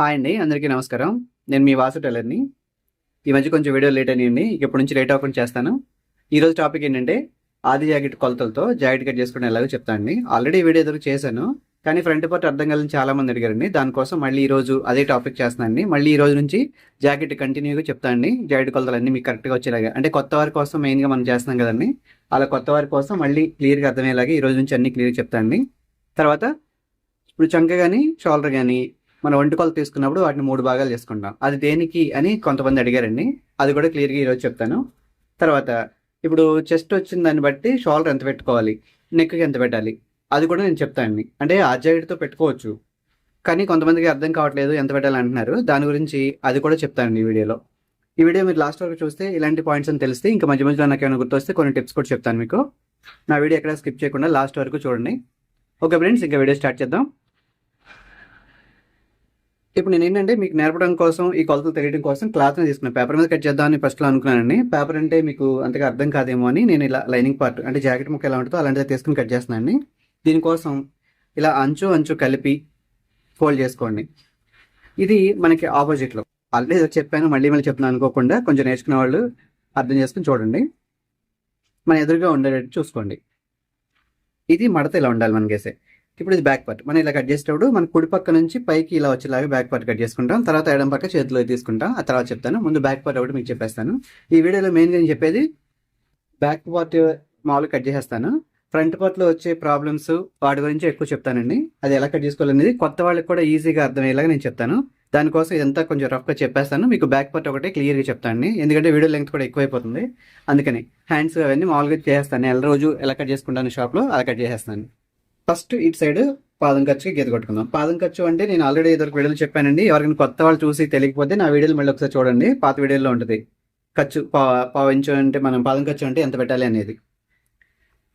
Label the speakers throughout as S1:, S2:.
S1: Hi అండి అందరికీ నమస్కారం. నేను మీ వాసు టైలర్ని. ఈ మధ్య కొంచెం వీడియో లేట్ అయ్యండి ఇప్పటి నుంచి లేట్ అవ్వకుండా చేస్తాను. ఈరోజు టాపిక్ ఏంటంటే ఆది జాకెట్ కొలతలతో జాకెట్ కట్ చేసుకుని ఎలాగో చెప్తానండి ఆల్రెడీ వీడియో ఎదురు చేశాను కానీ ఫ్రంట్ పార్ట్ అర్థం కాలని చాలా మంది అడిగారండి. దానికోసం మళ్ళీ ఈరోజు అదే టాపిక్ చేస్తానండి మళ్ళీ ఈ రోజు నుంచి జాకెట్ కంటిన్యూగా చెప్తానండి జాకెట్ కొలతలు అన్నీ మీకు కరెక్ట్గా వచ్చేలాగా. అంటే కొత్త వారి కోసం మెయిన్గా మనం చేస్తున్నాం కదండి. అలా కొత్త వారి కోసం మళ్ళీ క్లియర్గా అర్థమయ్యేలాగా ఈ రోజు నుంచి అన్ని క్లియర్గా చెప్తానండి తర్వాత ఇప్పుడు చంక కానీ షోల్డర్ కానీ మన వంటకాలు తీసుకున్నప్పుడు వాటిని మూడు భాగాలు చేసుకుంటాం. అది దేనికి అని కొంతమంది అడిగారండి. అది కూడా క్లియర్గా ఈరోజు చెప్తాను. తర్వాత ఇప్పుడు చెస్ట్ వచ్చిన దాన్ని బట్టి షోల్డర్ ఎంత పెట్టుకోవాలి? నెక్కి ఎంత పెట్టాలి? అది కూడా నేను చెప్తానండి అంటే ఆ జాయిడ్తో పెట్టుకోవచ్చు. కానీ కొంతమందికి అర్థం కావట్లేదు ఎంత పెట్టాలి అంటున్నారు. దాని గురించి అది కూడా చెప్తానండి ఈ వీడియోలో. ఈ వీడియో మీరు లాస్ట్ వరకు చూస్తే ఇలాంటి పాయింట్స్ అని తెలిస్తే ఇంకా మధ్య మధ్యలో నాకు ఏమైనా గుర్తొస్తే కొన్ని టిప్స్ కూడా చెప్తాను మీకు. నా వీడియో ఎక్కడ స్కిప్ చేయకుండా లాస్ట్ వరకు చూడండి. ఓకే ఫ్రెండ్స్ ఇంకా వీడియో స్టార్ట్ చేద్దాం. ఇప్పుడు నేను ఏంటంటే మీకు నేర్పడం కోసం ఈ కొలతలు తెలియడం కోసం క్లాత్ని తీసుకున్నాను. పేపర్ మీద కట్ చేద్దామని ఫస్ట్లో అనుకున్నానండి. పేపర్ అంటే మీకు అంతగా అర్థం కాదేమో అని నేను ఇలా లైనింగ్ పార్ట్ అంటే జాకెట్ ముక్క ఎలా ఉంటుందో అలాంటిది తీసుకుని కట్ చేస్తున్నానండి. దీనికోసం ఇలా అంచు అంచు కలిపి ఫోల్డ్ చేసుకోండి. ఇది మనకి ఆపోజిట్లో. ఆల్రెడీ చెప్పాను మళ్ళీ మళ్ళీ చెప్తున్నాను అనుకోకుండా కొంచెం నేర్చుకునే వాళ్ళు అర్థం చేసుకుని చూడండి. మన ఎదురుగా ఉండేటట్టు చూసుకోండి. ఇది మడత ఇలా ఉండాలి మనకేసే ఇప్పుడు ఇది బ్యాక్ పార్ట్ మనం ఇలా కట్ చేసేటప్పుడు మన కుడి పక్క నుంచి పైకి ఇలా వచ్చేలాగా బ్యాక్ పార్ట్ కట్ చేసుకుంటాం. తర్వాత ఎడం పక్క చేతిలో తీసుకుంటాం. ఆ తర్వాత చెప్తాను. ముందు బ్యాక్ పార్ట్ ఒకటి మీకు చెప్పేస్తాను. ఈ వీడియోలో మెయిన్గా నేను చెప్పేది బ్యాక్ పార్ట్ మామూలుగా కట్ చేసేస్తాను. ఫ్రంట్ పార్ట్లో వచ్చే ప్రాబ్లమ్స్ వాటి గురించి ఎక్కువ చెప్తానండి. అది ఎలా కట్ చేసుకోవాలనేది కొత్త వాళ్ళకి కూడా ఈజీగా అర్థమయ్యేలాగా నేను చెప్తాను. దానికోసం ఇదంతా కొంచెం రఫ్గా చెప్పేస్తాను. మీకు బ్యాక్ పార్ట్ ఒకటే క్లియర్గా చెప్తాను ఎందుకంటే వీడియో లెంగ్త్ కూడా ఎక్కువైపోతుంది. అందుకని హ్యాండ్స్ అవన్నీ మామూలుగా చేస్తాను ఎలా రోజు ఎలా కట్ చేసుకుంటాను షాప్లో అలా కట్ చేసేస్తాను. ఫస్ట్ ఇటు సైడ్ పాదం ఖర్చుకి గీత కొట్టుకుందాం. పాదం ఖర్చు అంటే నేను ఆల్రెడీ ఇద్దరు వీడియోలు చెప్పానండి. ఎవరికైనా కొత్త వాళ్ళు చూసి తెలియకపోతే నా వీడియోలు మళ్ళీ ఒకసారి చూడండి. పాత వీడియోలో ఉంటుంది. ఖర్చు పా పావు ఇంచు అంటే మనం పాదం ఖర్చు అంటే ఎంత పెట్టాలి అనేది.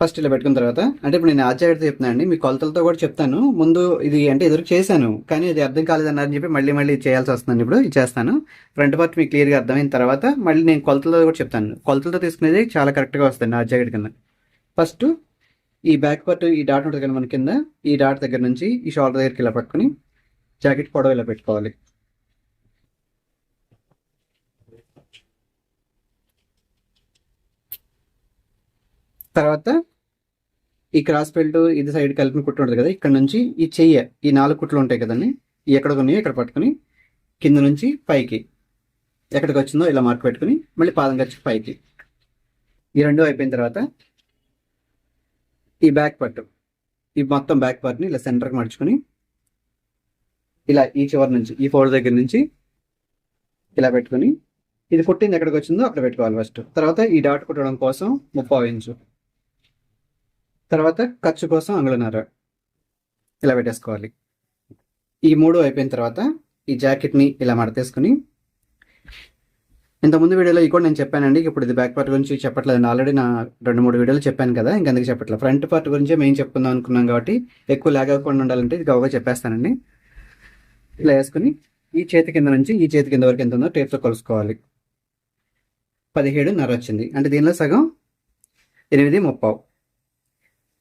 S1: ఫస్ట్ ఇలా పెట్టుకున్న తర్వాత అంటే ఇప్పుడు నేను ఆచార్యత చెప్తున్నాను అండి. మీ కొలతలతో కూడా చెప్తాను. ముందు ఇది అంటే ఎదురు చేశాను. కానీ ఇది అర్థం కాలేదన్నారని చెప్పి మళ్ళీ మళ్ళీ చేయాల్సి వస్తుందండి ఇప్పుడు. ఇది చేస్తాను. ఫ్రంట్ పార్ట్ మీకు క్లియర్గా అర్థమైన తర్వాత మళ్ళీ నేను కొలతలతో కూడా చెప్తాను. కొలతలతో తీసుకునేది చాలా కరెక్ట్గా వస్తుంది ఆ జాకెట్ కింద ఫస్ట్ ఈ బ్యాక్ పార్ట్ ఈ డాట్ ఉంటుంది కదా మన కింద ఈ డాట్ దగ్గర నుంచి ఈ షోల్డర్ దగ్గరికి ఇలా పట్టుకుని జాకెట్ పొడవ ఇలా పెట్టుకోవాలి. తర్వాత ఈ క్రాస్ బెల్ట్ ఇది సైడ్ కలిపిన కుట్టు ఉంటుంది కదా ఇక్కడ నుంచి ఈ చెయ్య ఈ నాలుగు కుట్లు ఉంటాయి కదండి ఎక్కడ ఉన్నాయో ఇక్కడ పట్టుకుని కింద నుంచి పైకి ఎక్కడికి వచ్చిందో ఇలా మార్క్ పెట్టుకుని మళ్ళీ పాదం ఖర్చు పైకి. ఈ రెండు అయిపోయిన తర్వాత ఈ బ్యాక్ పార్ట్ ఈ మొత్తం బ్యాక్ పార్ట్ని ఇలా సెంటర్కి మడుచుకొని ఇలా ఈ చివరి నుంచి ఈ ఫోల్డ్ దగ్గర నుంచి ఇలా పెట్టుకొని ఇది పుట్టింది ఎక్కడికి వచ్చిందో అక్కడ పెట్టుకోవాలి ఫస్ట్ తర్వాత ఈ డాట్ కుట్టడం కోసం ముప్పావు ఇంచు తర్వాత ఖర్చు కోసం అంగుళన్నర ఇలా పెట్టేసుకోవాలి. ఈ మూడు అయిపోయిన తర్వాత ఈ జాకెట్ని ఇలా మడతేసుకుని ఇంతకుముందు వీడియోలో ఈ కూడా నేను చెప్పానండి. ఇప్పుడు ఇది బ్యాక్ పార్ట్ గురించి చెప్పట్లేదు. ఆల్రెడీ నా రెండు మూడు వీడియోలు చెప్పాను కదా ఇంకెందుకు చెప్పట్లేదు. ఫ్రంట్ పార్ట్ గురించి మెయిన్ చెప్పుకుందాం అనుకున్నాం కాబట్టి ఎక్కువ లాగ్ అవ్వకుండా ఉండాలంటే ఇది గవగా చెప్పేస్తానండి. ఇలా వేసుకుని ఈ చేతి కింద నుంచి ఈ చేతి కింద వరకు ఎంత ఉందో టేప్తో కలుసుకోవాలి. పదిహేడున్నర వచ్చింది. అంటే దీనిలో సగం ఎనిమిది ముప్పావు.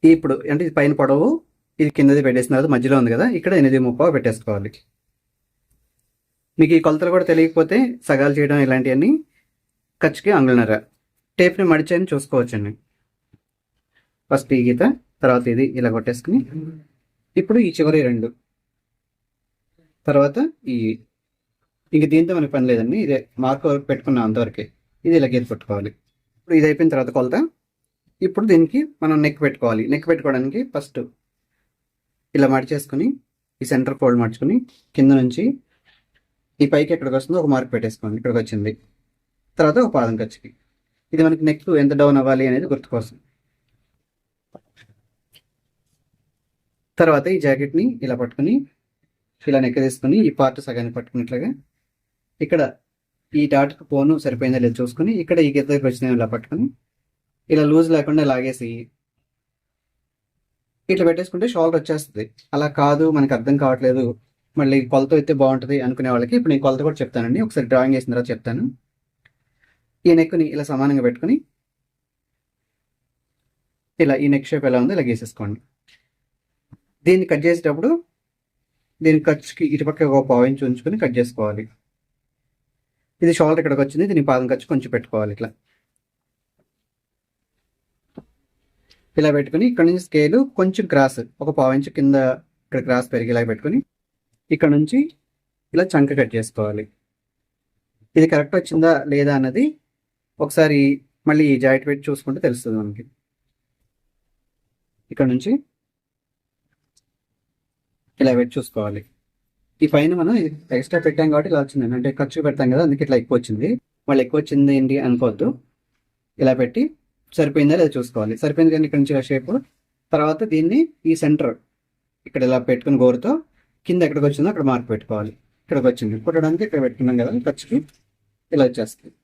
S1: ఇప్పుడు అంటే ఇది పైన పొడవు ఇది కిందది పెట్టేసిన తర్వాత మధ్యలో ఉంది కదా ఇక్కడ ఎనిమిది ముప్పావు పెట్టేసుకోవాలి. మీకు ఈ కొలతలు కూడా తెలియకపోతే సగాలు చేయడం ఇలాంటివన్నీ ఖర్చుకి అంగుళనర. టేప్ని మడిచని చూసుకోవచ్చండి. ఫస్ట్ ఈ గీత తర్వాత ఇది ఇలా కొట్టేసుకుని. ఇప్పుడు ఈ చివరి రెండు. తర్వాత ఈ ఇంక దీంతో మనకి పని లేదండి. ఇదే మార్క్ పెట్టుకున్నాం అంతవరకే. ఇది ఇలా గీత పెట్టుకోవాలి ఇప్పుడు ఇది అయిపోయిన తర్వాత కొలత. ఇప్పుడు దీనికి మనం నెక్ పెట్టుకోవాలి. నెక్ పెట్టుకోవడానికి ఫస్ట్ ఇలా మడిచేసుకుని ఈ సెంటర్ ఫోల్డ్ మడుచుకుని కింద నుంచి ఈ పైకి ఎక్కడికి వస్తుందో ఒక మార్క్ పెట్టేసుకోండి. ఇక్కడికి వచ్చింది. తర్వాత ఒక పాదం ఖర్చుకి. ఇది మనకి నెక్స్ట్ ఎంత డౌన్ అవ్వాలి అనేది గుర్తు కోసం తర్వాత ఈ జాకెట్ని ఇలా పట్టుకుని ఇలా నెక్క తీసుకుని ఈ పార్ట్ సగాన్ని పట్టుకున్నట్లుగా. ఇక్కడ ఈ డాట్కి పోను సరిపోయిందా లేదు చూసుకుని ఇక్కడ ఈ గీత దగ్గర వచ్చిన ఇలా పట్టుకుని ఇలా లూజ్ లేకుండా లాగేసి ఇట్లా పెట్టేసుకుంటే షోల్డర్ వచ్చేస్తుంది. అలా కాదు మనకు అర్థం కావట్లేదు. మళ్ళీ కొలత అయితే బాగుంటుంది అనుకునే వాళ్ళకి ఇప్పుడు నేను కొలత కూడా చెప్తానండి. ఒకసారి డ్రాయింగ్ చేసిన తర్వాత చెప్తాను. ఈ నెక్ని ఇలా సమానంగా పెట్టుకుని ఇలా ఈ నెక్ షేప్ ఎలా ఉందో ఇలా గీసేసుకోండి. దీన్ని కట్ చేసేటప్పుడు దీని ఖర్చుకి ఇటుపక్క ఒక పావు ఇంచు ఉంచుకొని కట్ చేసుకోవాలి. ఇది షోల్డర్ ఇక్కడికి వచ్చింది. దీని పాదం ఖర్చు కొంచెం పెట్టుకోవాలి ఇట్లా. ఇలా పెట్టుకుని ఇక్కడ నుంచి స్కేలు కొంచెం క్రాస్ ఒక పావు ఇంచు కింద ఇక్కడ క్రాస్ పెరిగేలా పెట్టుకుని ఇక్కడ నుంచి ఇలా చంక కట్ చేసుకోవాలి. ఇది కరెక్ట్ వచ్చిందా లేదా అన్నది ఒకసారి మళ్ళీ ఈ జాయింట్ పెట్టి చూసుకుంటే తెలుస్తుంది మనకి. ఇక్కడ నుంచి ఇలా పెట్టి చూసుకోవాలి. ఈ పైన మనం ఎక్స్ట్రా పెట్టాం కాబట్టి ఇలా వచ్చింది. అంటే ఖర్చు పెడతాం కదా అందుకే ఇట్లా ఎక్కువ వచ్చింది. మళ్ళీ ఎక్కువ వచ్చింది ఏంటి అనుకోవద్దు. ఇలా పెట్టి సరిపోయిందా లేదా చూసుకోవాలి. సరిపోయింది కానీ ఇక్కడ నుంచి షేప్ తర్వాత దీన్ని ఈ సెంటర్ ఇక్కడ ఇలా పెట్టుకుని గోరుతో కింద ఎక్కడికి వచ్చిందో అక్కడ మార్క్ పెట్టుకోవాలి. ఇక్కడికి వచ్చింది. కుట్టడానికి ఇక్కడ పెట్టుకున్నాం కదా ఖర్చుకి ఇలా వచ్చేస్తుంది.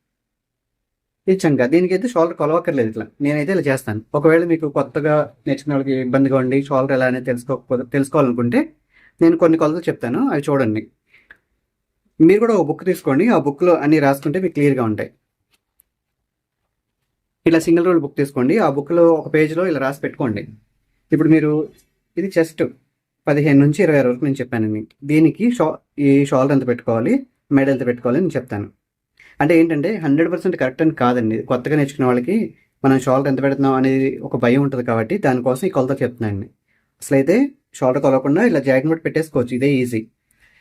S1: ఇది చంక దీనికైతే షోల్డర్ కొలవక్కర్లేదు ఇట్లా. నేనైతే ఇలా చేస్తాను. ఒకవేళ మీకు కొత్తగా నేర్చుకున్న వాళ్ళకి ఇబ్బందిగా ఉండి షోల్డర్ ఎలా అనేది తెలుసుకోకపోతే తెలుసుకోవాలనుకుంటే నేను కొన్ని కొలతలు చెప్తాను. అవి చూడండి. మీరు కూడా ఒక బుక్ తీసుకోండి. ఆ బుక్లో అన్నీ రాసుకుంటే మీకు క్లియర్గా ఉంటాయి. ఇలా సింగిల్ రోల్ బుక్ తీసుకోండి. ఆ బుక్లో ఒక పేజ్లో ఇలా రాసి పెట్టుకోండి. ఇప్పుడు మీరు ఇది చెస్ట్ పదిహేను నుంచి ఇరవై వరకు నేను చెప్పాను దీనికి షా ఈ షాల్ ఎంత పెట్టుకోవాలి మెడ ఎంత పెట్టుకోవాలి నేను చెప్తాను. అంటే ఏంటంటే హండ్రెడ్ పర్సెంట్ కరెక్ట్ అని కాదండి. కొత్తగా నేర్చుకునే వాళ్ళకి మనం షోల్డర్ ఎంత పెడుతున్నాం అనేది ఒక భయం ఉంటుంది కాబట్టి దానికోసం ఈ కొలత చెప్తున్నాను అసలు అయితే షాల్ట్ కొలవకుండా ఇలా జాకెట్ బట్టి పెట్టేసుకోవచ్చు. ఇదే ఈజీ.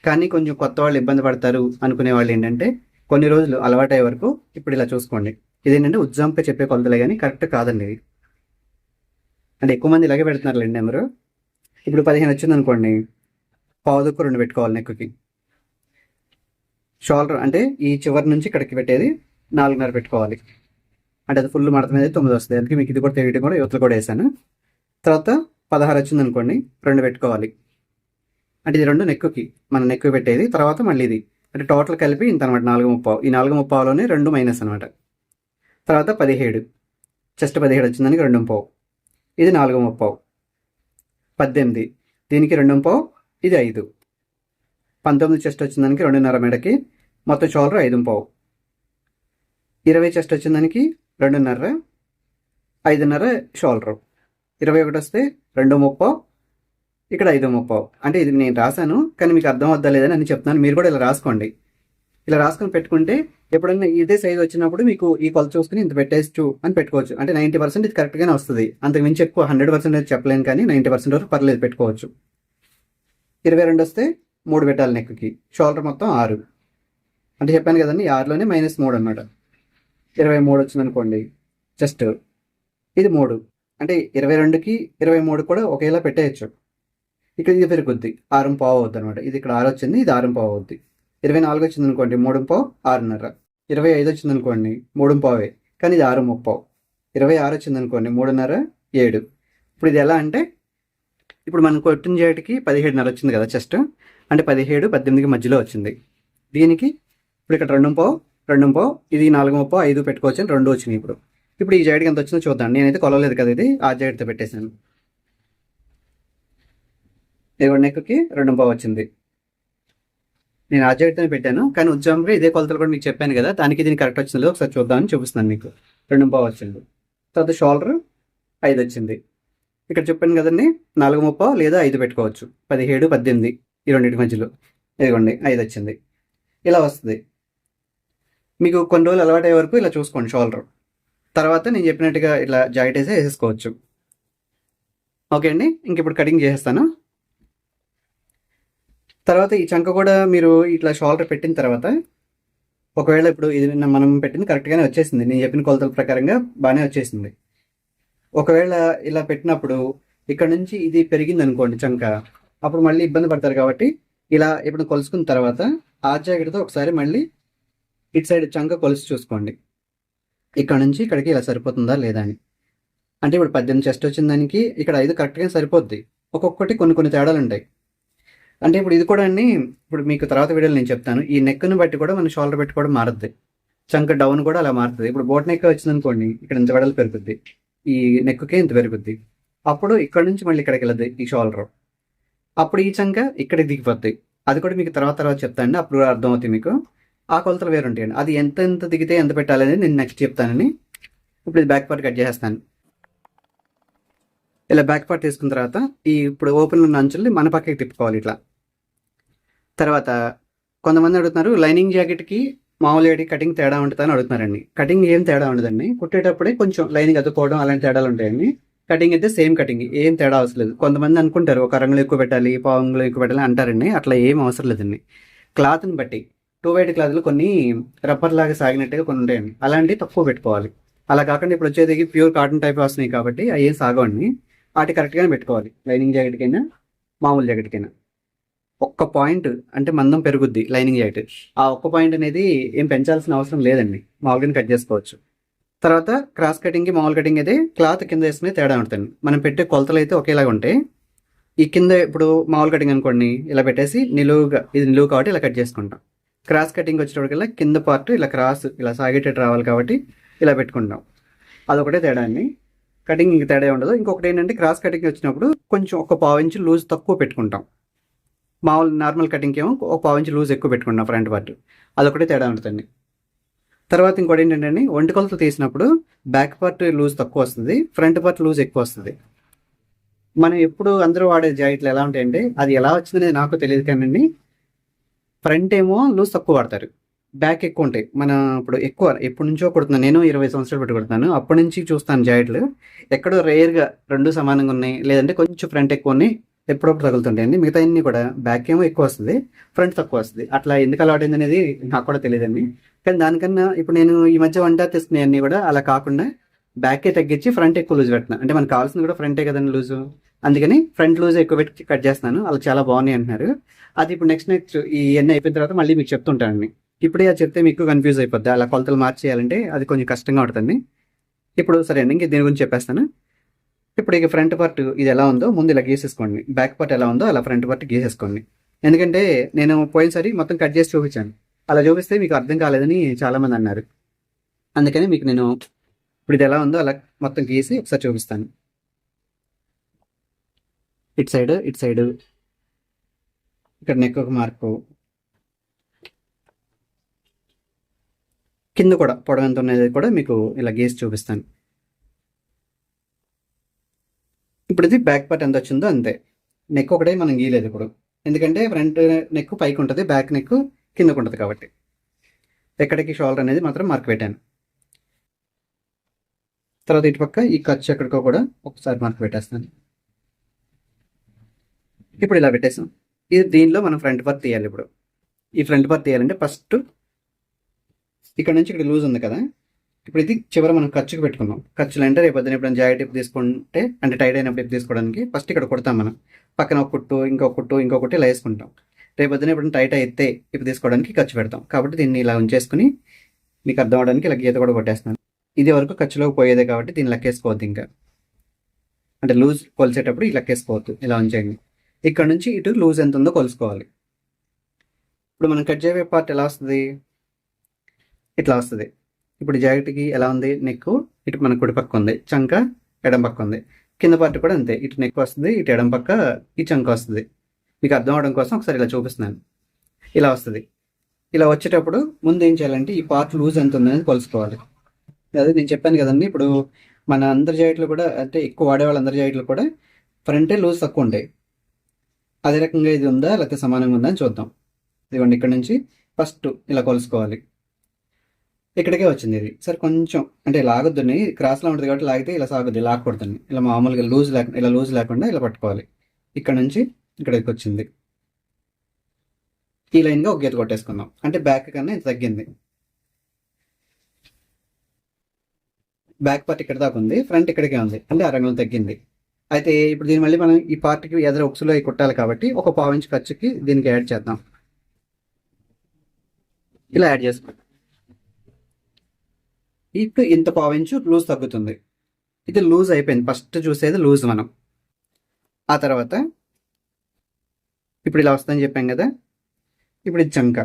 S1: కానీ కొంచెం కొత్త వాళ్ళు ఇబ్బంది పడతారు అనుకునే వాళ్ళు ఏంటంటే కొన్ని రోజులు అలవాటు అయ్యే వరకు ఇప్పుడు ఇలా చూసుకోండి. ఇదేంటంటే ఉజ్జాంపై చెప్పే కొలతలే కానీ కరెక్ట్ కాదండి ఇది. అంటే ఎక్కువ మంది ఇలాగే పెడుతున్నారులేండి ఎవరు ఇప్పుడు పదిహేను వచ్చింది అనుకోండి పావుదుకు రెండు పెట్టుకోవాలి నెక్కి షోల్డర్ అంటే ఈ చివరి నుంచి ఇక్కడికి పెట్టేది నాలుగున్నర పెట్టుకోవాలి. అంటే అది ఫుల్ మడత మీద తొమ్మిది వస్తుంది. అందుకే మీకు ఇది కూడా తెలియటం కూడా యువతలు కూడా వేసాను తర్వాత పదహారు వచ్చింది అనుకోండి రెండు పెట్టుకోవాలి. అంటే ఇది రెండు నెక్కుకి మన నెక్కు పెట్టేది తర్వాత మళ్ళీ ఇది. అంటే టోటల్ కలిపి ఇంత అనమాట నాలుగు ముప్పావు ఈ నాలుగు ముప్పావులోనే రెండు మైనస్ అనమాట తర్వాత పదిహేడు చెస్ట్ పదిహేడు వచ్చిందానికి రెండు ముప్పావు. ఇది నాలుగు ముప్పావు. పద్దెనిమిది. దీనికి రెండు పావు ఇది ఐదు. పంతొమ్మిది చెస్ట్ వచ్చిన దానికి రెండున్నర మెడకి మొత్తం షోల్డర్ ఐదు పావు. ఇరవై చెస్ట్ వచ్చిన దానికి రెండున్నర ఐదున్నర షోల్డర్. ఇరవై ఒకటి వస్తే రెండు ముప్పావు ఇక్కడ ఐదు ముప్పావు అంటే ఇది నేను రాశాను కానీ మీకు అర్థం అవుద్దా లేదని అని చెప్తున్నాను మీరు కూడా ఇలా రాసుకోండి. ఇలా రాసుకొని పెట్టుకుంటే ఎప్పుడైనా ఇదే సైజ్ వచ్చినప్పుడు మీకు ఈ కొలత చూసుకుని ఇంత పెట్టేచ్చు అని పెట్టుకోవచ్చు. అంటే నైంటీ పర్సెంట్ ఇది కరెక్ట్గానే వస్తుంది. అంతకు మించి ఎక్కువ హండ్రెడ్ పర్సెంట్ చెప్పలేను కానీ నైంటీ పర్సెంట్ వరకు పర్లేదు పెట్టుకోవచ్చు. ఇరవై రెండు వస్తే మూడు పెట్టాలి నెక్కి. షోల్డర్ మొత్తం ఆరు. అంటే చెప్పాను కదండి ఆరులోనే మైనస్ మూడు అనమాట ఇరవై మూడు వచ్చింది అనుకోండి జస్ట్ ఇది మూడు. అంటే ఇరవై రెండుకి ఇరవై మూడు కూడా ఒకేలా పెట్టేయచ్చు. ఇక్కడ ఇది పెరుగుద్ది. ఆరం పావు అవుద్ది అనమాట ఇది ఇక్కడ ఆరు వచ్చింది ఇది ఆరం పావు అవుద్ది. ఇరవై నాలుగు వచ్చింది అనుకోండి మూడు పావు ఆరున్నర. ఇరవై ఐదు వచ్చింది అనుకోండి మూడు పావే కానీ ఇది ఆరు ముప్పావు ఇరవై ఆరు వచ్చింది అనుకోండి మూడున్నర ఏడు. ఇప్పుడు ఇది ఎలా అంటే ఇప్పుడు మనం కొట్టిన చేటికి పదిహేడున్నర వచ్చింది కదా చెస్ట్. అంటే పదిహేడు పద్దెనిమిదికి మధ్యలో వచ్చింది. దీనికి ఇప్పుడు ఇక్కడ రెండు పావు రెండు పావు ఇది నాలుగు ముప్పో ఐదు పెట్టుకోవచ్చు అని రెండు వచ్చినాయి ఇప్పుడు. ఇప్పుడు ఈ జాయిడ్కి ఎంత వచ్చిందో చూద్దాం. నేనైతే కొలవలేదు కదా ఇది ఆ జాయిడ్తో పెట్టేశాను. ఇరవై నెక్కి రెండు పావు వచ్చింది. నేను ఆ జాయిడ్తోనే పెట్టాను. కానీ ఉద్యమంలో ఇదే కొలతలు కూడా మీకు చెప్పాను కదా దానికి దీనికి కరెక్ట్ వచ్చిందో ఒకసారి చూద్దామని చూపిస్తున్నాను మీకు. రెండు పావు వచ్చింది. తర్వాత షోల్డర్ ఐదు వచ్చింది. ఇక్కడ చెప్పాను కదండి నాలుగు ముప్పో లేదా ఐదు పెట్టుకోవచ్చు. పదిహేడు పద్దెనిమిది ఈ రెండింటి మధ్యలో. ఇదిగోండి ఐదు వచ్చింది. ఇలా వస్తుంది. మీకు కొన్ని రోజులు అలవాటు అయ్యే వరకు ఇలా చూసుకోండి షోల్డర్. తర్వాత నేను చెప్పినట్టుగా ఇలా జాకెట్ వేసి వేసేసుకోవచ్చు. ఓకే అండి ఇంక ఇప్పుడు కటింగ్ చేసేస్తాను. తర్వాత ఈ చంక కూడా మీరు ఇట్లా షోల్డర్ పెట్టిన తర్వాత ఒకవేళ ఇప్పుడు ఇది మనం పెట్టింది కరెక్ట్గానే వచ్చేసింది. నేను చెప్పిన కొలతల ప్రకారంగా బాగానే వచ్చేసింది. ఒకవేళ ఇలా పెట్టినప్పుడు ఇక్కడ నుంచి ఇది పెరిగింది అనుకోండి చంక అప్పుడు మళ్ళీ ఇబ్బంది పడతారు కాబట్టి ఇలా ఇప్పుడు కొలుసుకున్న తర్వాత ఆ జాకెట్తో ఒకసారి మళ్ళీ ఇటు సైడ్ చంక కొలిసి చూసుకోండి. ఇక్కడ నుంచి ఇక్కడికి ఇలా సరిపోతుందా లేదా అని. అంటే ఇప్పుడు పద్దెనిమిది చెస్ట్ వచ్చిన దానికి ఇక్కడ ఐదు కరెక్ట్గా సరిపోద్ది. ఒక్కొక్కటి కొన్ని కొన్ని తేడాలు ఉంటాయి. అంటే ఇప్పుడు ఇది కూడా అండి ఇప్పుడు మీకు తర్వాత వీడియోలో నేను చెప్తాను. ఈ నెక్ను బట్టి కూడా మన షోల్డర్ పెట్టుకోవడం మారుద్ది. చంక డౌన్ కూడా అలా మారుతుంది. ఇప్పుడు బోట్ నెక్ వచ్చింది అనుకోండి ఇక్కడ ఇంత వెడలు పెరుగుద్ది. ఈ నెక్కే ఇంత పెరుగుద్ది. అప్పుడు ఇక్కడ నుంచి మళ్ళీ ఇక్కడికి వెళ్ళదు ఈ షోల్డర్ అప్పుడు ఈ చంక ఇక్కడికి దిగిపోద్ది. అది కూడా మీకు తర్వాత తర్వాత చెప్తానండి. అప్పుడు అర్థమవుతుంది మీకు. ఆ కొలతలు వేరు ఉంటాయండి. అది ఎంత ఎంత దిగితే ఎంత పెట్టాలనేది నేను నెక్స్ట్ చెప్తానని ఇప్పుడు ఇది బ్యాక్ పార్ట్ కట్ చేసేస్తాను. ఇలా బ్యాక్ పార్ట్ తీసుకున్న తర్వాత ఈ ఇప్పుడు ఓపెన్ ఉన్న అంచుల్ని మన పక్కకి తిప్పుకోవాలి ఇట్లా. తర్వాత కొంతమంది అడుగుతున్నారు లైనింగ్ జాకెట్కి మామూలు ఏడి కటింగ్ తేడా ఉంటుందని అడుగుతున్నారండి. కటింగ్ ఏం తేడా ఉండదండి. కుట్టేటప్పుడే కొంచెం లైనింగ్ అతుక్కోవడం అలాంటి తేడాలు ఉంటాయండి. కటింగ్ అయితే సేమ్ కటింగ్ ఏం తేడా అవసరం లేదు. కొంతమంది అనుకుంటారు ఒక రంగులు ఎక్కువ పెట్టాలి పావంలో ఎక్కువ పెట్టాలి అంటారండి. అట్లా ఏం అవసరం లేదండి. క్లాత్ని బట్టి టూ వైట్ క్లాత్లు కొన్ని రబ్బర్ లాగా సాగినట్టుగా కొన్ని ఉంటాయండి. అలాంటివి తక్కువ పెట్టుకోవాలి. అలా కాకుండా ఇప్పుడు వచ్చేది ప్యూర్ కాటన్ టైప్ వస్తున్నాయి కాబట్టి అవి ఏం సాగవండి. వాటి కరెక్ట్గానే పెట్టుకోవాలి. లైనింగ్ జాకెట్కైనా మామూలు జాకెట్కైనా ఒక్క పాయింట్ అంటే మందం పెరుగుద్ది లైనింగ్ జాకెట్ ఆ ఒక్క పాయింట్ అనేది ఏం పెంచాల్సిన అవసరం లేదండి. మామూలుగానే కట్ చేసుకోవచ్చు. తర్వాత క్రాస్ కటింగ్కి మామూలు కటింగ్ అయితే క్లాత్ కింద వేసుకునే తేడా ఉంటుంది. మనం పెట్టే కొలతలు అయితే ఒకేలాగా ఉంటాయి. ఈ కింద ఇప్పుడు మామూలు కటింగ్ అనుకోండి ఇలా పెట్టేసి నిలువుగా ఇది నిలువు కాబట్టి ఇలా కట్ చేసుకుంటాం. క్రాస్ కటింగ్ వచ్చేటప్పటికల్లా కింద పార్ట్ ఇలా క్రాస్ ఇలా సాగేటట్టు రావాలి కాబట్టి ఇలా పెట్టుకుంటాం. అదొకటే తేడా అండి. కటింగ్ ఇంక తేడా ఉండదు. ఇంకొకటి ఏంటంటే క్రాస్ కటింగ్ వచ్చినప్పుడు కొంచెం ఒక పావు ఇంచు లూజ్ తక్కువ పెట్టుకుంటాం. మామూలు నార్మల్ కటింగ్కి ఏమో ఒక పావు ఇంచు లూజ్ ఎక్కువ పెట్టుకున్నాం ఫ్రంట్ పార్ట్. అదొకటే తేడా ఉంటుందండి. తర్వాత ఇంకోటి ఏంటంటే ఒంటికొలతో తీసినప్పుడు బ్యాక్ పార్ట్ లూజ్ తక్కువ వస్తుంది ఫ్రంట్ పార్ట్ లూజ్ ఎక్కువ వస్తుంది. మనం ఎప్పుడు అందరూ వాడే జాకెట్లు ఎలా ఉంటాయంటే అది ఎలా వచ్చిందనే నాకు తెలియదు కానీ ఫ్రంట్ ఏమో లూజ్ తక్కువ వాడతారు. బ్యాక్ ఎక్కువ ఉంటాయి. మన ఇప్పుడు ఎక్కువ ఎప్పటి నుంచో కుడుతున్నాను నేను ఇరవై సంవత్సరాలు పెట్టి కుడుతున్నాను అప్పటి నుంచి చూస్తాను జాకెట్లు. ఎక్కడో రేర్గా రెండు సమానంగా ఉన్నాయి లేదంటే కొంచెం ఫ్రంట్ ఎక్కువ ఉన్నాయి ఎప్పుడప్పుడు తగులుతుంటాయండి మిగతా అన్ని కూడా బ్యాక్ ఏమో ఎక్కువ వస్తుంది ఫ్రంట్ తక్కువ వస్తుంది. అట్లా ఎందుకు అలవాటు అనేది నాకు కూడా తెలియదండి కానీ దానికన్నా ఇప్పుడు నేను ఈ మధ్య వంట తెస్తున్నాయి అన్ని కూడా అలా కాకుండా బ్యాకే తగ్గించి ఫ్రంట్ ఎక్కువ లూజ్ పెట్టినా. అంటే మనకు కావాల్సింది కూడా ఫ్రంటే కదండి లూజు అందుకని ఫ్రంట్ లూజ్ ఎక్కువ పెట్టి కట్ చేస్తున్నాను. అలా చాలా బాగున్నాయి అంటున్నారు. అది ఇప్పుడు నెక్స్ట్ నెక్స్ట్ ఈ ఎన్ని అయిపోయిన తర్వాత మళ్ళీ మీకు చెప్తుంటానండి ఇప్పుడే అది చెప్తే మీకు కన్ఫ్యూజ్ అయిపోద్ది. అలా కొలతలు మార్చేయాలంటే అది కొంచెం కష్టంగా ఉంటుంది ఇప్పుడు సరే అండి ఇంక దీని గురించి చెప్పేస్తాను. ఇప్పుడు ఇక ఫ్రంట్ పార్ట్ ఇది ఎలా ఉందో ముందు ఇలా గీసేసుకోండి. బ్యాక్ పార్ట్ ఎలా ఉందో అలా ఫ్రంట్ పార్ట్ గీసేసుకోండి. ఎందుకంటే నేను పోయినసారి మొత్తం కట్ చేసి చూపించాను. అలా చూపిస్తే మీకు అర్థం కాలేదని చాలామంది అన్నారు. అందుకని మీకు నేను ఇప్పుడు ఇది ఎలా ఉందో అలా మొత్తం గీసి ఒకసారి చూపిస్తాను. ఇటు సైడ్ ఇటు సైడ్ ఇక్కడ నెక్ ఒక మార్కు. కింద కూడా పొడవు ఎంత ఉన్నది కూడా మీకు ఇలా గీసి చూపిస్తాను. ఇప్పుడు ఇది బ్యాక్ పార్ట్ ఎంత వచ్చిందో అంతే. నెక్ ఒకటే మనం గీయలేదు ఇప్పుడు. ఎందుకంటే ఫ్రంట్ నెక్ పైకి ఉంటుంది బ్యాక్ నెక్ కిందకు ఉంటుంది కాబట్టి. ఎక్కడికి షోల్డర్ అనేది మాత్రం మార్క్ పెట్టాను. తర్వాత ఇటు పక్క ఈ ఖర్చు ఎక్కడికో కూడా ఒకసారి మార్క్ పెట్టేస్తాను. ఇప్పుడు ఇలా పెట్టేసాం. ఇది దీనిలో మనం ఫ్రంట్ పార్ట్ తీయాలి ఇప్పుడు. ఈ ఫ్రంట్ పార్ట్ తీయాలంటే ఫస్ట్ ఇక్కడ నుంచి ఇక్కడ లూజ్ ఉంది కదా. ఇప్పుడు ఇది చివర మనం ఖర్చుకు పెట్టుకుందాం. ఖర్చులు అంటే రేపు పొద్దున ఎప్పుడైనా జాకెట్ ఇప్పు తీసుకుంటే అంటే టైట్ అయినప్పుడు ఇప్పు తీసుకోవడానికి ఫస్ట్ ఇక్కడ కొడతాం మనం. పక్కన ఒక కుట్టు ఇంకో కుట్టు ఇంకో కుట్టు ఇలా వేసుకుంటాం. రేపు పొద్దున ఎప్పుడైనా టైట్ అయితే ఇప్పు తీసుకోవడానికి ఖర్చు పెడతాం. కాబట్టి దీన్ని ఇలా ఉంచేసుకుని మీకు అర్థం అవడానికి ఇలా గీత కూడా కొట్టేస్తున్నాను. ఇది వరకు ఖర్చులోకి పోయేదే కాబట్టి దీన్ని లెక్కేసుకోవద్దు ఇంకా. అంటే లూజ్ కొలిసేటప్పుడు ఇలా లెక్కేసుకోవద్దు. ఇలా ఉంచేయండి. ఇక్కడ నుంచి ఇటు లూజ్ ఎంత ఉందో కొలుసుకోవాలి. ఇప్పుడు మనం కట్ చేయబోయే పార్ట్ ఎలా వస్తుంది? ఇట్లా వస్తుంది. ఇప్పుడు జాకెట్కి ఎలా ఉంది? నెక్ ఇటు మన కుడి పక్క ఉంది. చంక ఎడం పక్క ఉంది. కింద పార్ట్ కూడా అంతే. ఇటు నెక్ వస్తుంది ఇటు ఎడం పక్క ఈ చంక వస్తుంది. మీకు అర్థం అవడం కోసం ఒకసారి ఇలా చూపిస్తున్నాను. ఇలా వస్తుంది. ఇలా వచ్చేటప్పుడు ముందు ఏం చేయాలంటే ఈ పార్ట్ లూజ్ ఎంత ఉందనేది కొలుసుకోవాలి. అదే నేను చెప్పాను కదండి ఇప్పుడు మన అందరి జాకెట్లు కూడా అంటే ఎక్కువ వాడే వాళ్ళ అందరి జాకెట్లు కూడా ఫ్రంటే లూజ్ తక్కువ ఉంటాయి. అదే రకంగా ఇది ఉందా లేకపోతే సమానంగా ఉందా అని చూద్దాం. ఇదిగోండి ఇక్కడ నుంచి ఫస్ట్ ఇలా కొలుసుకోవాలి. ఇక్కడికే వచ్చింది ఇది. సరే కొంచెం అంటే లాగొద్దని క్రాస్లో ఉంటుంది కాబట్టి లాగితే ఇలా సాగుద్ది లాక్కూడదని ఇలా మామూలుగా లూజ్ లేకుండా ఇలా లూజ్ లేకుండా ఇలా పట్టుకోవాలి. ఇక్కడ నుంచి ఇక్కడికి వచ్చింది. ఈ లైన్గా ఒక గీత కొట్టేసుకుందాం. అంటే బ్యాక్ కన్నా ఇంత తగ్గింది. బ్యాక్ పార్ట్ ఇక్కడ దాకా ఉంది ఫ్రంట్ ఇక్కడికే ఉంది. అంటే అరంగం తగ్గింది. అయితే ఇప్పుడు దీన్ని మళ్ళీ మనం ఈ పార్ట్కి ఎదురు ఒకసులో కుట్టాలి కాబట్టి ఒక పావు ఇంచ్ ఖర్చుకి దీనికి యాడ్ చేద్దాం. ఇలా యాడ్ చేసుకోండి ఇప్పుడు ఇంత పావించు లూజ్ తగ్గుతుంది. ఇది లూజ్ అయిపోయింది. ఫస్ట్ చూసేది లూజ్ మనం. ఆ తర్వాత ఇప్పుడు ఇలా వస్తుందని చెప్పాం కదా. ఇప్పుడు ఇది చంక.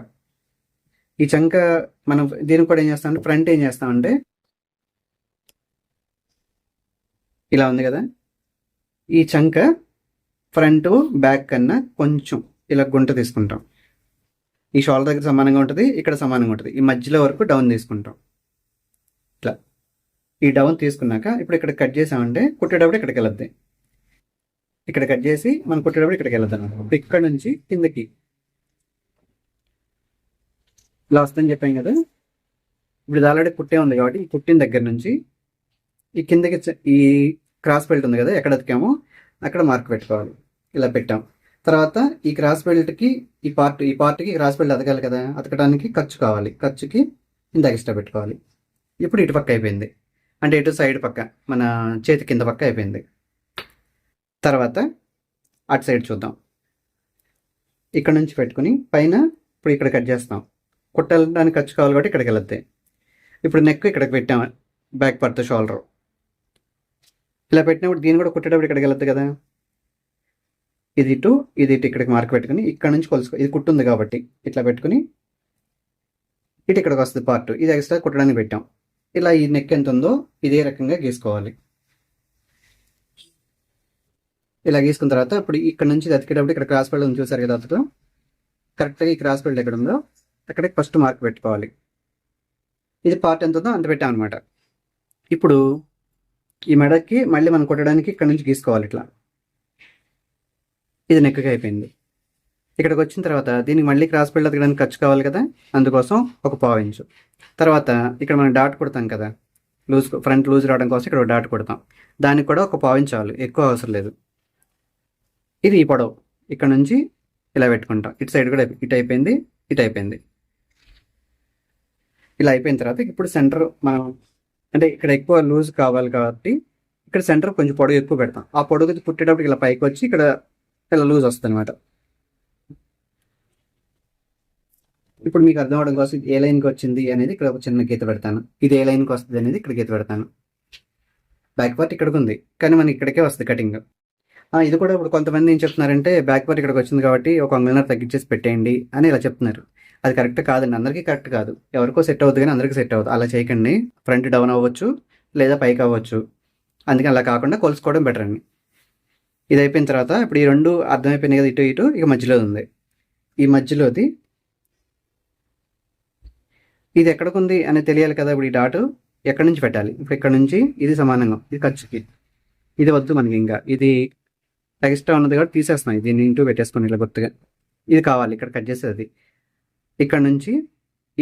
S1: ఈ చంక మనం దీనికి కూడా ఏం చేస్తామంటే ఫ్రంట్ ఏం చేస్తామంటే ఇలా ఉంది కదా. ఈ చంక ఫ్రంట్ బ్యాక్ కన్నా కొంచెం ఇలా గుంట తీసుకుంటాం. ఈ షోల్డర్ దగ్గర సమానంగా ఉంటుంది ఇక్కడ సమానంగా ఉంటుంది. ఈ మధ్యలో వరకు డౌన్ తీసుకుంటాం. ఈ డౌన్ తీసుకున్నాక ఇప్పుడు ఇక్కడ కట్ చేసామంటే కుట్టేటప్పుడు ఇక్కడికి వెళ్ళద్ది. ఇక్కడ కట్ చేసి మనం కుట్టేటప్పుడు ఇక్కడికి వెళ్ళద్దు అనమాట ఇక్కడ నుంచి కిందకి. ఇలా వస్తుందని చెప్పాం కదా. ఇప్పుడు ఇది ఆల్రెడీ కుట్టే ఉంది కాబట్టి ఈ కుట్టిన దగ్గర నుంచి ఈ కిందకి ఈ క్రాస్ బెల్ట్ ఉంది కదా ఎక్కడ అతికామో అక్కడ మార్క్ పెట్టుకోవాలి. ఇలా పెట్టాం. తర్వాత ఈ క్రాస్ బెల్ట్కి ఈ పార్ట్ ఈ పార్ట్కి క్రాస్ బెల్ట్ అతకాలి కదా అతకడానికి ఖర్చు కావాలి. ఖర్చుకి ఇంత ఎక్స్ట్రా పెట్టుకోవాలి ఇప్పుడు ఇటు పక్క అయిపోయింది. అంటే ఇటు సైడ్ పక్క మన చేతి కింద పక్క అయిపోయింది. తర్వాత అటు సైడ్ చూద్దాం. ఇక్కడ నుంచి పెట్టుకుని పైన ఇప్పుడు ఇక్కడ కట్ చేస్తాం. కుట్టడానికి ఖర్చు కావాలి కాబట్టి ఇక్కడికి వెళ్తాయి ఇప్పుడు నెక్ ఇక్కడికి పెట్టాం బ్యాక్ పార్ట్ షోల్డర్ ఇలా పెట్టినప్పుడు దీన్ని కూడా కుట్టేటప్పుడు ఇక్కడికి వెళ్తుంది కదా. ఇది ఇటు ఇది ఇటు ఇక్కడికి మార్క్ పెట్టుకుని ఇక్కడ నుంచి కొలుసుకో ఇది కుట్టుంది కాబట్టి ఇట్లా పెట్టుకుని ఇటు ఇక్కడికి వస్తుంది పార్ట్ ఇది ఎక్స్ట్రా కుట్టడానికి పెట్టాం. ఇలా ఈ నెక్ ఎంత ఉందో ఇదే రకంగా గీసుకోవాలి. ఇలా గీసుకున్న తర్వాత ఇప్పుడు ఇక్కడ నుంచి అతికేటప్పుడు ఇక్కడ క్రాస్ బెల్ట్ ఉంది చూసారు కదా అతను? కరెక్ట్గా ఈ క్రాస్ బెల్ట్ ఎక్కడ ఉందో అక్కడే ఫస్ట్ మార్క్ పెట్టుకోవాలి. ఇది పార్ట్ ఎంత ఉందో అంత పెట్టాం అనమాట ఇప్పుడు ఈ మెడకి మళ్ళీ మనం కొట్టడానికి ఇక్కడ నుంచి గీసుకోవాలి ఇట్లా. ఇది నెక్కగా అయిపోయింది. ఇక్కడికి వచ్చిన తర్వాత దీనికి మళ్ళీ క్రాస్ బిల్డ్ అతకడానికి ఖర్చు కావాలి కదా? అందుకోసం ఒక పావు ఇంచు. తర్వాత ఇక్కడ మనం డాట్ కొడతాం కదా? లూజ్ ఫ్రంట్ లూజ్ రావడం కోసం ఇక్కడ ఒక డాట్ కొడతాం. దానికి కూడా ఒక పావు ఇంచు చాలు. ఎక్కువ అవసరం లేదు. ఇది ఈ పొడవు. ఇక్కడ నుంచి ఇలా పెట్టుకుంటాం. ఇటు సైడ్ కూడా ఇటు అయిపోయింది ఇటు అయిపోయింది. ఇలా అయిపోయిన తర్వాత ఇప్పుడు సెంటర్ మనం అంటే ఇక్కడ ఎక్కువ లూజ్ కావాలి కాబట్టి ఇక్కడ సెంటర్ కొంచెం పొడవు ఎక్కువ పెడతాం. ఆ పొడవు పుట్టేటప్పుడు ఇలా పైకి వచ్చి ఇక్కడ ఇలా లూజ్ వస్తుంది అనమాట ఇప్పుడు మీకు అర్థం అవడం కోసం ఏ లైన్కి వచ్చింది అనేది ఇక్కడ ఒక చిన్న గీత పెడతాను. ఇది ఏ లైన్కి వస్తుంది అనేది ఇక్కడ గీత పెడతాను. బ్యాక్ పార్ట్ ఇక్కడికి ఉంది కానీ మనకి ఇక్కడికే వస్తుంది కటింగ్ ఇది కూడా ఇప్పుడు కొంతమంది ఏం చెప్తున్నారంటే బ్యాక్ పార్ట్ ఇక్కడికి వచ్చింది కాబట్టి ఒక అంగుళన్నర తగ్గించేసి పెట్టేయండి అని ఇలా చెప్తున్నారు. అది కరెక్ట్ కాదండి అందరికీ కరెక్ట్ కాదు. ఎవరికో సెట్ అవుతుంది కానీ అందరికీ సెట్ అవుతుంది అలా చేయకండి. ఫ్రంట్ డౌన్ అవ్వచ్చు లేదా పైకి అవ్వచ్చు. అందుకని అలా కాకుండా కొలుసుకోవడం బెటర్ అండి. ఇది అయిపోయిన తర్వాత ఇప్పుడు ఈ రెండు అర్థమైపోయినాయి కదా ఇటు ఇటు ఇక మధ్యలో ఉంది. ఈ మధ్యలోది ఇది ఎక్కడికి ఉంది అని తెలియాలి కదా ఇప్పుడు ఈ డాట్ ఎక్కడి నుంచి పెట్టాలి? ఇప్పుడు ఇక్కడ నుంచి ఇది సమానంగా ఇది ఖర్చుకి. ఇది వద్దు మనకి ఇంకా. ఇది ఎక్స్ట్రా ఉన్నది కాబట్టి తీసేస్తున్నాయి. దీన్ని ఇంటూ పెట్టేసుకుని ఇలా గుర్తుగా. ఇది కావాలి. ఇక్కడ కట్ చేసేది ఇక్కడ నుంచి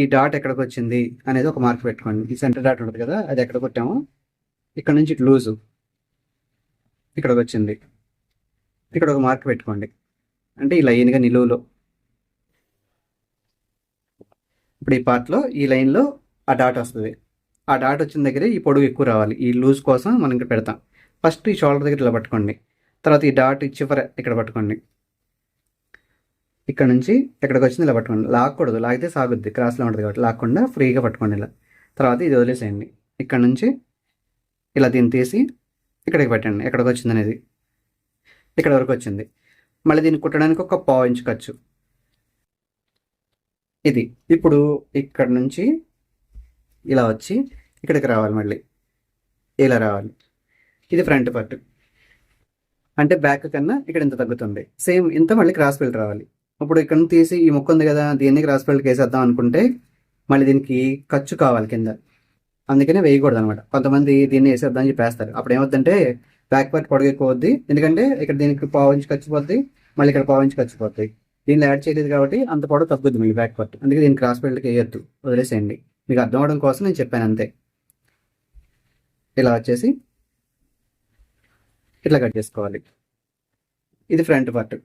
S1: ఈ డాట్ ఎక్కడికి వచ్చింది అనేది ఒక మార్క్ పెట్టుకోండి. ఈ సెంటర్ డాట్ ఉంటుంది కదా అది ఎక్కడ కొట్టామో ఇక్కడ నుంచి ఇటు లూజు ఇక్కడికి వచ్చింది. ఇక్కడ ఒక మార్క్ పెట్టుకోండి. అంటే ఈ లైన్గా నిలువులో. ఇప్పుడు ఈ పార్ట్లో ఈ లైన్లో ఆ డాట్ వస్తుంది. ఆ డాట్ వచ్చిన దగ్గరే ఈ పొడవు ఎక్కువ రావాలి. ఈ లూజ్ కోసం మనం ఇక్కడ పెడతాం. ఫస్ట్ ఈ షోల్డర్ దగ్గర ఇలా పట్టుకోండి. తర్వాత ఈ డాట్ ఈ చివర ఇక్కడ పట్టుకోండి. ఇక్కడ నుంచి ఎక్కడికి వచ్చింది ఇలా పట్టుకోండి. లాక్కూడదు. లాగితే సాగుద్ది. క్రాస్లో ఉంటుంది కాబట్టి లాక్కుండా ఫ్రీగా పట్టుకోండి ఇలా. తర్వాత ఇది వదిలేసేయండి. ఇక్కడ నుంచి ఇలా దీన్ని తీసి ఇక్కడికి పెట్టండి. ఎక్కడికి వచ్చింది అనేది ఇక్కడ వరకు వచ్చింది. మళ్ళీ దీన్ని కుట్టడానికి ఒక పావు ఇంచు ఖర్చు. ఇది. ఇప్పుడు ఇక్కడ నుంచి ఇలా వచ్చి ఇక్కడికి రావాలి మళ్ళీ. ఇలా రావాలి. ఇది ఫ్రంట్ పార్ట్. అంటే బ్యాక్ కన్నా ఇక్కడ ఇంత తగ్గుతుంది. సేమ్ ఇంత మళ్ళీ క్రాస్ బెల్ట్ రావాలి. ఇప్పుడు ఇక్కడ నుంచి తీసి ఈ ముక్క ఉంది కదా దీన్ని క్రాస్ బెల్ట్కి వేసేద్దాం అనుకుంటే మళ్ళీ దీనికి ఖర్చు కావాలి కింద. అందుకనే వేయకూడదు అనమాట కొంతమంది దీన్ని వేసేద్దాం అని చెప్పేస్తారు. అప్పుడు ఏమవుతుందంటే బ్యాక్ పార్ట్ పొడగెక్కువద్ది ఎందుకంటే ఇక్కడ దీనికి పావు ఇంచు ఖర్చు పోద్ది మళ్ళీ ఇక్కడ పావు ఇంచు ఖర్చు పోతాయి దీనిలో యాడ్ చేయలేదు కాబట్టి అంత పొడవు తగ్గుద్ది మీ బ్యాక్ పార్ట్ అందుకే దీన్ని క్రాస్ బెల్ట్కి వేయొద్దు. వదిలేసేయండి. మీకు అర్థం అవడం కోసం నేను చెప్పాను అంతే. ఇలా వచ్చేసి ఇట్లా కట్ చేసుకోవాలి. ఇది ఫ్రంట్ పార్ట్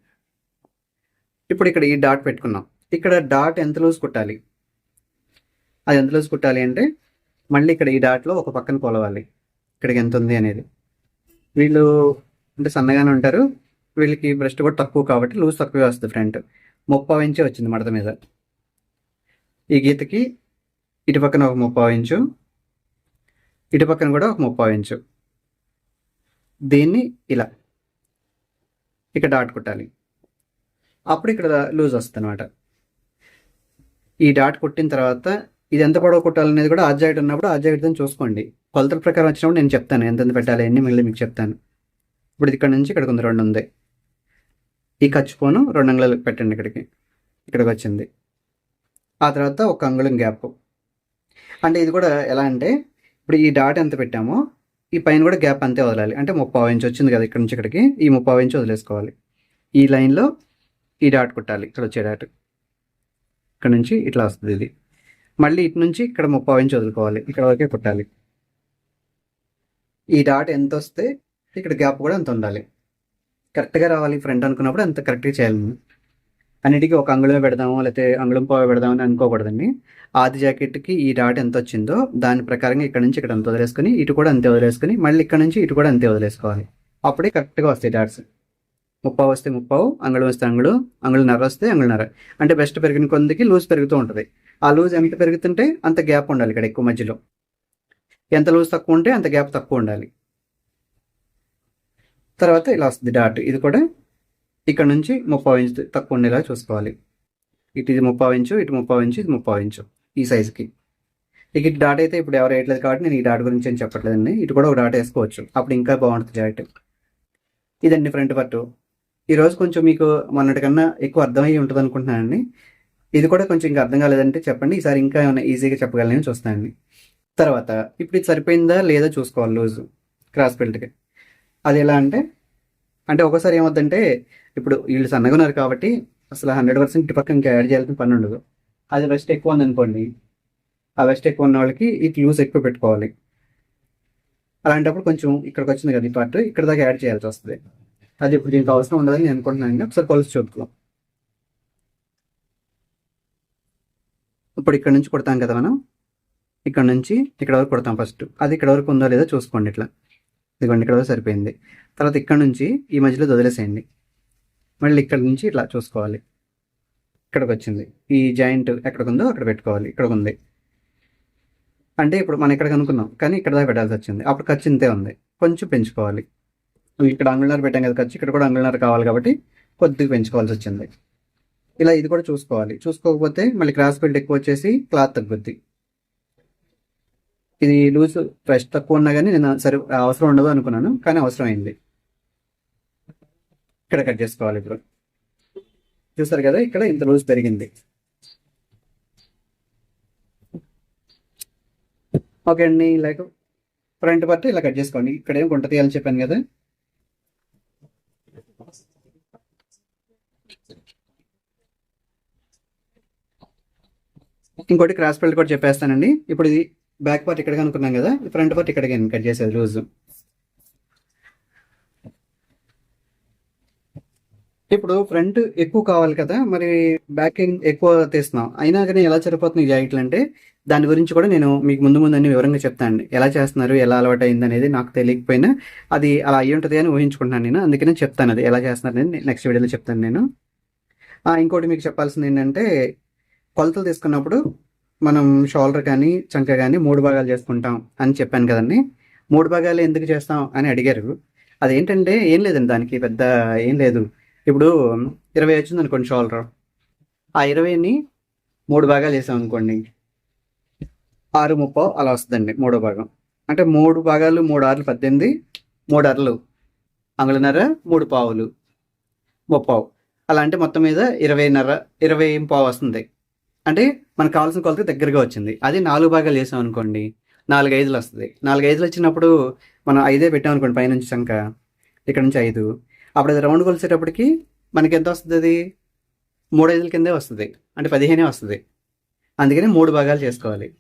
S1: ఇప్పుడు ఇక్కడ ఈ డాట్ పెట్టుకున్నాం. ఇక్కడ డాట్ ఎంత లూజ్ కుట్టాలి? అది ఎంత లూజ్ కుట్టాలి అంటే మళ్ళీ ఇక్కడ ఈ డాట్లో ఒక పక్కన కొలవాలి. ఇక్కడికి ఎంత ఉంది అనేది. వీళ్ళు అంటే సన్నగానే ఉంటారు. వీళ్ళకి బ్రెస్ట్ కూడా తక్కువ కాబట్టి లూజ్ తక్కువే వస్తుంది ఫ్రంట్. ముప్పావు ఇంచే వచ్చింది మడత మీద. ఈ గీతకి ఇటు పక్కన ఒక ముప్పావు ఇంచు ఇటు పక్కన కూడా ఒక ముప్పావు ఇంచు. దీన్ని ఇలా ఇక్కడ డాట్ కుట్టాలి. అప్పుడు ఇక్కడ లూజ్ వస్తుంది అనమాట ఈ డాట్ కుట్టిన తర్వాత ఇది ఎంత పొడవు కుట్టాలనేది కూడా ఆ ఉన్నప్పుడు ఆ జాకెట్ చూసుకోండి. కొలతల ప్రకారం వచ్చినప్పుడు నేను చెప్తాను ఎంతెంత పెట్టాలి అన్ని మిగిలిన మీకు చెప్తాను. ఇప్పుడు ఇక్కడ నుంచి ఇక్కడికి ఉంది రెండు ఉంది. ఈ ఖర్చు పోను రెండు అంగుళాలు పెట్టండి ఇక్కడికి. ఇక్కడికి వచ్చింది ఆ తర్వాత ఒక అంగుళం గ్యాప్. అంటే ఇది కూడా ఎలా అంటే ఇప్పుడు ఈ డాట్ ఎంత పెట్టామో ఈ పైన కూడా గ్యాప్ అంతే వదలాలి. అంటే ముప్పావు ఇంచ్ వచ్చింది కదా ఇక్కడ నుంచి ఇక్కడికి ఈ ముప్పావు ఇంచ్ వదిలేసుకోవాలి. ఈ లైన్లో ఈ డాట్ కుట్టాలి ఇక్కడ వచ్చే డాట్. ఇక్కడ నుంచి ఇట్లా వస్తుంది ఇది. మళ్ళీ ఇటు నుంచి ఇక్కడ ముప్పై ఇంచు వదులుకోవాలి ఇక్కడ వరకే కుట్టాలి. ఈ డాట్ ఎంత వస్తే ఇక్కడ గ్యాప్ కూడా అంత ఉండాలి. కరెక్ట్గా రావాలి ఫ్రంట్ అనుకున్నప్పుడు అంత కరెక్ట్గా చేయాలి మనం. అన్నిటికీ ఒక అంగుళమే పెడదాము లేకపోతే అంగుళం పావు పెడదాము అని అనుకోకూడదండి. ఆది జాకెట్కి ఈ డాట్ ఎంత వచ్చిందో దాని ప్రకారంగా ఇక్కడ నుంచి ఇక్కడ అంత వదిలేసుకుని ఇటు కూడా అంతే వదిలేసుకుని మళ్ళీ ఇక్కడ నుంచి ఇటు కూడా అంతే వదిలేసుకోవాలి. అప్పుడే కరెక్ట్గా వస్తాయి డాట్స్. ముప్పావు వస్తే ముప్పావు అంగుళం వస్తే అంగుళం అంగుళం నర వస్తే అంగుళనర అంటే బెస్ట్ పెరిగిన కొందికి లూజ్ పెరుగుతూ ఉంటుంది. ఆ లూజ్ ఎంత పెరుగుతుంటే అంత గ్యాప్ ఉండాలి ఇక్కడ ఎక్కువ మధ్యలో. ఎంత లూజ్ తక్కువ ఉంటే అంత గ్యాప్ తక్కువ ఉండాలి. తర్వాత ఇలా వస్తుంది డాట్ ఇది కూడా ఇక్కడ నుంచి ముప్పావు ఇంచు తక్కువ ఉండేలా చూసుకోవాలి. ఇటు ఇది ముప్పావు ఇంచు ఇటు ముప్పావు ఇంచు ఇది ముప్పావు ఇంచు ఈ సైజుకి ఇక ఇటు డాట్ అయితే ఇప్పుడు ఎవరు వేయట్లేదు కాబట్టి నేను ఈ డాట్ గురించి ఏం చెప్పట్లేదండి. ఇటు కూడా ఒక డాట్ వేసుకోవచ్చు. అప్పుడు ఇంకా బాగుంటుంది జాకెట్ ఇదండి ఫ్రంట్ పట్టు ఈరోజు కొంచెం మీకు మొన్నటికన్నా ఎక్కువ అర్థమయ్యి ఉంటుంది అనుకుంటున్నానండి. ఇది కూడా కొంచెం ఇంకా అర్థం కాలేదంటే చెప్పండి. ఈసారి ఇంకా ఏమైనా ఈజీగా చెప్పగలని చూస్తానండి. తర్వాత ఇప్పుడు ఇది సరిపోయిందా లేదా చూసుకోవాలి లూజు క్రాస్ బెల్ట్కి అది ఎలా అంటే అంటే ఒకసారి ఏమవుతుందంటే ఇప్పుడు వీళ్ళు సన్నగా ఉన్నారు కాబట్టి అసలు హండ్రెడ్ పర్సెంట్ ఇటు పక్క ఇంకా యాడ్ చేయాల్సిన పని ఉండదు. అది వెస్ట్ ఎక్కువ ఉందనుకోండి ఆ వెస్ట్ ఎక్కువ ఉన్న వాళ్ళకి ఈ లూజ్ ఎక్కువ పెట్టుకోవాలి. అలాంటప్పుడు కొంచెం ఇక్కడికి వచ్చింది కదా ఈ పార్ట్ ఇక్కడ దాకా యాడ్ చేయాల్సి వస్తుంది. అది ఇప్పుడు దీనికి అవసరం ఉండదని నేను అనుకుంటున్నాను ఒకసారి కొలిసి చూద్దాం. ఇప్పుడు ఇక్కడ నుంచి కొడతాం కదా మనం? ఇక్కడ నుంచి ఇక్కడ వరకు కొడతాం ఫస్ట్ అది ఇక్కడ వరకు ఉందో లేదో చూసుకోండి ఇట్లా. ఇదిగోండి ఇక్కడ సరిపోయింది. తర్వాత ఇక్కడ నుంచి ఈ మధ్యలో వదిలేసేయండి. మళ్ళీ ఇక్కడ నుంచి ఇట్లా చూసుకోవాలి. ఇక్కడికి వచ్చింది. ఈ జాయింట్ ఎక్కడికి ఉందో అక్కడ పెట్టుకోవాలి. ఇక్కడ ఉంది. అంటే ఇప్పుడు మనం ఇక్కడ కనుక్కున్నాం కానీ ఇక్కడ దాకా పెట్టాల్సి వచ్చింది. అప్పుడు ఖర్చు ఇంతే ఉంది. కొంచెం పెంచుకోవాలి. ఇక్కడ అంగుళన్నర పెట్టాం కదా ఖర్చు ఇక్కడ కూడా అంగుళన్నర కావాలి కాబట్టి కొద్దిగా పెంచుకోవాల్సి వచ్చింది. ఇలా ఇది కూడా చూసుకోవాలి. చూసుకోకపోతే మళ్ళీ క్రాస్ బెల్ట్ ఎక్కువ వచ్చేసి క్లాత్ తగ్గుద్ది. ఇది లూజ్ ఫ్రెష్ తక్కువ ఉన్నా కానీ నేను సరే అవసరం ఉండదు అనుకున్నాను కానీ అవసరం అయింది ఇక్కడ కట్ చేసుకోవాలి ఇప్పుడు. చూసారు కదా ఇక్కడ ఇంత లూజ్ పెరిగింది. ఓకే అండి లైక్ ఫ్రంట్ పార్ట్ ఇలా కట్ చేసుకోండి. ఇక్కడ ఏం గుంట తీయాలని చెప్పాను కదా. ఇంకోటి క్రాస్ బెల్ట్ కూడా చెప్పేస్తానండి. ఇప్పుడు ఇది బ్యాక్ పార్ట్ ఇక్కడ అనుకున్నాం కదా ఫ్రంట్ పార్ట్ ఇక్కడ కట్ చేసేది లూజ్. ఇప్పుడు ఫ్రంట్ ఎక్కువ కావాలి కదా మరి బ్యాక్ ఎక్కువ తీస్తున్నాం. అయినా కానీ ఎలా సరిపోతుంది జాకెట్లు అంటే దాని గురించి కూడా నేను మీకు ముందు ముందు అన్ని వివరంగా చెప్తాను ఎలా చేస్తున్నారు ఎలా అలవాటు అయింది అనేది నాకు తెలియకపోయినా అది అలా అయ్యి ఉంటుంది అని ఊహించుకుంటున్నాను నేను. అందుకనే చెప్తాను అది ఎలా చేస్తున్నారు అనేది నెక్స్ట్ వీడియోలో చెప్తాను నేను. ఇంకోటి మీకు చెప్పాల్సింది ఏంటంటే కొలతలు తీసుకున్నప్పుడు మనం షోల్డర్ కానీ చంక కానీ మూడు భాగాలు చేసుకుంటాం అని చెప్పాను కదండి. మూడు భాగాలు ఎందుకు చేస్తాం అని అడిగారు. అదేంటంటే ఏం లేదండి దానికి పెద్ద ఏం లేదు. ఇప్పుడు ఇరవై వచ్చింది అనుకోండి షోల్డర్. ఆ ఇరవైని మూడు భాగాలు చేసాం అనుకోండి. ఆరు ముప్పో అలా వస్తుందండి మూడో భాగం. అంటే మూడు భాగాలు మూడు ఆరులు పద్దెనిమిది మూడు అరలు. అంగుళన్నర మూడు పావులు. ముప్పావు. అలా అంటే మొత్తం మీద ఇరవైన్నర ఇరవై పావు వస్తుంది. అంటే మనకు కావాల్సిన కొలత దగ్గరగా వచ్చింది. అది నాలుగు భాగాలు చేసాం అనుకోండి నాలుగు ఐదులు వస్తుంది. నాలుగు ఐదులు వచ్చినప్పుడు మనం ఐదే పెట్టాం అనుకోండి పైనుంచి శంక ఇక్కడ నుంచి ఐదు. అప్పుడు అది రౌండ్ కొలిసేటప్పటికి మనకి ఎంత వస్తుంది అది? మూడు ఐదుల కిందే వస్తుంది. అంటే పదిహేనే వస్తుంది. అందుకని మూడు భాగాలు చేసుకోవాలి.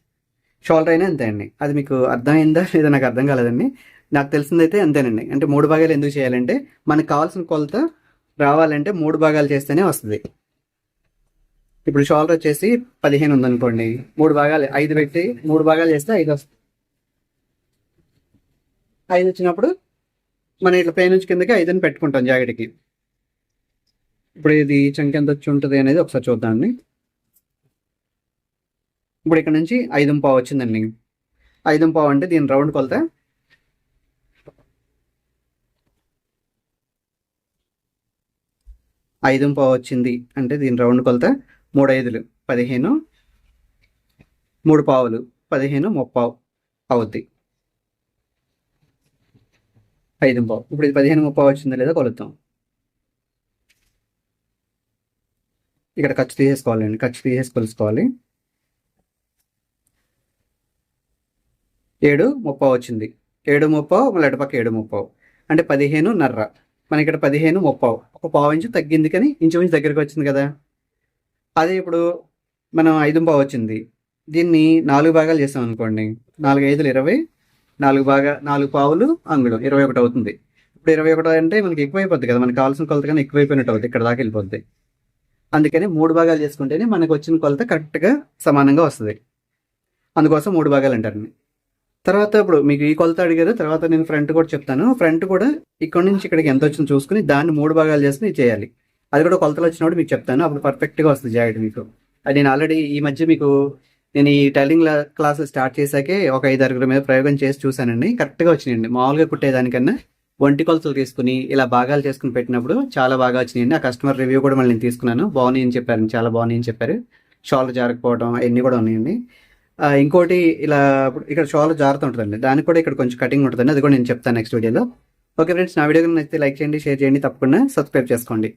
S1: షోల్డర్ అయినా అంతే అండి అది మీకు అర్థమైందా లేదా నాకు అర్థం కాలేదండి. నాకు తెలిసిందైతే అంతేనండి. అంటే మూడు భాగాలు ఎందుకు చేయాలంటే మనకు కావాల్సిన కొలత రావాలంటే మూడు భాగాలు చేస్తేనే వస్తుంది. ఇప్పుడు షోల్డర్ వచ్చేసి పదిహేను ఉందనుకోండి. మూడు భాగాలు ఐదు పెట్టి మూడు భాగాలు చేస్తే ఐదు వస్తుంది. ఐదు వచ్చినప్పుడు మనం ఇట్లా పై నుంచి కిందకి ఐదుని పెట్టుకుంటాం జాకెట్కి. ఇప్పుడు ఇది చంక ఎంత వచ్చి ఉంటుంది అనేది ఒకసారి చూద్దామండి. ఇప్పుడు ఇక్కడ నుంచి ఐదు పావు వచ్చిందండి. ఐదు పావు అంటే దీని రౌండ్ కొలత. ఐదు పావు వచ్చింది అంటే దీని రౌండ్ కొలత. మూడు ఐదులు పదిహేను మూడు పావులు పదిహేను ముప్పావు అవుద్ది. ఐదు పావు ఇప్పుడు ఇది పదిహేను ముప్పావు వచ్చిందా లేదా కొలుద్దాం. ఇక్కడ ఖర్చు తీసేసుకోవాలండి ఖర్చు తీసేసి కొలుసుకోవాలి. ఏడు ముప్పావు వచ్చింది. ఏడు ముప్పావు మళ్ళీ అటుపక్క ఏడు ముప్పావు. అంటే పదిహేను నర్ర. మన ఇక్కడ పదిహేను ముప్పావు. ఒక పావు ఇంచు తగ్గింది కానీ ఇంచుమించు దగ్గరికి వచ్చింది కదా. అదే ఇప్పుడు మనం ఐదు వచ్చింది. దీన్ని నాలుగు భాగాలు చేసాం అనుకోండి. నాలుగు ఐదులు ఇరవై నాలుగు భాగా నాలుగు పావులు అంగుళం. ఇరవై ఒకటి అవుతుంది. ఇప్పుడు ఇరవై ఒకటి అంటే మనకి ఎక్కువైపోద్ది కదా. మనకి కావాల్సిన కొలత కన్నా ఎక్కువైపోయినట్టు అవుతుంది ఇక్కడ దాకా వెళ్ళిపోద్ది. అందుకని మూడు భాగాలు చేసుకుంటేనే మనకు వచ్చిన కొలత కరెక్ట్గా సమానంగా వస్తుంది. అందుకోసం మూడు భాగాలు అంటారండి తర్వాత ఇప్పుడు మీకు ఈ కొలత అడిగారు. తర్వాత నేను ఫ్రంట్ కూడా చెప్తాను. ఫ్రంట్ కూడా ఇక్కడ నుంచి ఇక్కడికి ఎంత వచ్చిందో చూసుకుని దాన్ని మూడు భాగాలు చేసుకుని ఇది చేయాలి. అది కూడా కొలతలు వచ్చినప్పుడు మీకు చెప్తాను. అప్పుడు పర్ఫెక్ట్గా వస్తుంది జాకెట్ మీకు. అది నేను ఆల్రెడీ ఈ మధ్య మీకు నేను ఈ టైలింగ్ క్లాసులు స్టార్ట్ చేశాకే ఒక ఐదు ఆరుగురు మీద ప్రయోగం చేసి చూశానండి. కరెక్ట్గా వచ్చినాయండి. మామూలుగా కుట్టేదానికన్నా ఒంటి కొలతలు తీసుకుని ఇలా భాగాలు చేసుకుని పెట్టినప్పుడు చాలా బాగా వచ్చినాయండి. ఆ కస్టమర్ రివ్యూ కూడా మళ్ళీ నేను తీసుకున్నాను. బాగున్నాయి అని చెప్పారు. చాలా బాగున్నాయి అని చెప్పారు. షాల్ జారకపోవడం అవన్నీ కూడా ఉన్నాయండి. ఇంకోటి ఇలా ఇప్పుడు ఇక్కడ షాల్ జారుతూ ఉంటుందండి. దానికి కూడా ఇక్కడ కొంచెం కటింగ్ ఉంటుందండి. అది కూడా నేను చెప్తాను నెక్స్ట్ వీడియోలో ఓకే ఫ్రెండ్స్ నా వీడియో నచ్చితే లైక్ చేయండి షేర్ చేయండి తప్పకుండా సబ్స్క్రైబ్ చేసుకోండి.